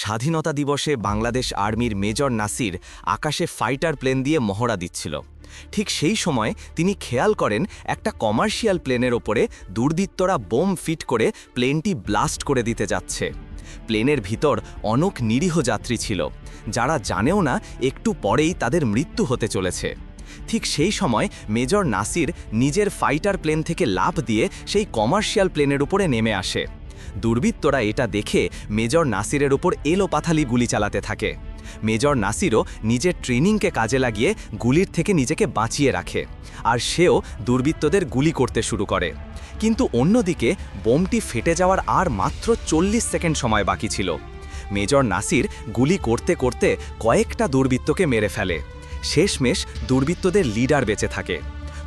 স্বাধীনতা দিবসে বাংলাদেশ আর্মির মেজর নাসির আকাশে ফাইটার প্লেন দিয়ে মহড়া দিচ্ছিল। ঠিক সেই সময় তিনি খেয়াল করেন একটা কমার্শিয়াল প্লেনের ওপরে দুর্বৃত্তরা বোম ফিট করে প্লেনটি ব্লাস্ট করে দিতে যাচ্ছে। প্লেনের ভিতর অনেক নিরীহ যাত্রী ছিল, যারা জানেও না একটু পরেই তাদের মৃত্যু হতে চলেছে। ঠিক সেই সময় মেজর নাসির নিজের ফাইটার প্লেন থেকে লাফ দিয়ে সেই কমার্শিয়াল প্লেনের উপরে নেমে আসে। দুর্বৃত্তরা এটা দেখে মেজর নাসিরের উপর এলোপাথালি গুলি চালাতে থাকে। মেজর নাসিরও নিজের ট্রেনিংকে কাজে লাগিয়ে গুলির থেকে নিজেকে বাঁচিয়ে রাখে আর সেও দুর্বৃত্তদের গুলি করতে শুরু করে। কিন্তু অন্যদিকে বোমটি ফেটে যাওয়ার আর মাত্র চল্লিশ সেকেন্ড সময় বাকি ছিল। মেজর নাসির গুলি করতে করতে কয়েকটা দুর্বৃত্তকে মেরে ফেলে। শেষমেশ দুর্বৃত্তদের লিডার বেঁচে থাকে।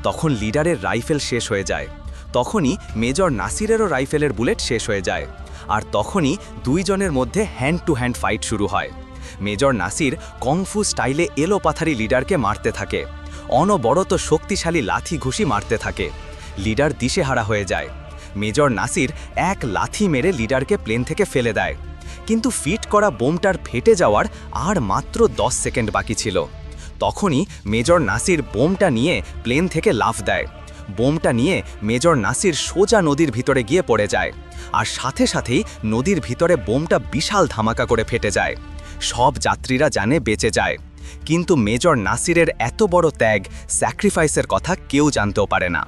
তখন লিডারের রাইফেল শেষ হয়ে যায়। তখনই মেজর নাসিরেরও রাইফেলের বুলেট শেষ হয়ে যায়। আর তখনই দুইজনের মধ্যে হ্যান্ড টু হ্যান্ড ফাইট শুরু হয়। মেজর নাসির কংফু স্টাইলে এলোপাথারি লিডারকে মারতে থাকে। অনবরত শক্তিশালী লাথি ঘুষি মারতে থাকে। লিডার দিশেহারা হয়ে যায়। মেজর নাসির এক লাথি মেরে লিডারকে প্লেন থেকে ফেলে দেয়। কিন্তু ফিট করা বোমটার ফেটে যাওয়ার আর মাত্র দশ সেকেন্ড বাকি ছিল। তখনই মেজর নাসির বোমটা নিয়ে প্লেন থেকে লাফ দেয়। বোমটা নিয়ে মেজর নাসির সোজা নদীর ভিতরে গিয়ে পড়ে যায়। আর সাথে সাথেই নদীর ভিতরে বোমটা বিশাল ধামাকা করে ফেটে যায়। সব যাত্রীরা জানে বেঁচে যায়। কিন্তু মেজর নাসিরের এত বড় ত্যাগ, স্যাক্রিফাইসের কথা কেউ জানতেও পারে না।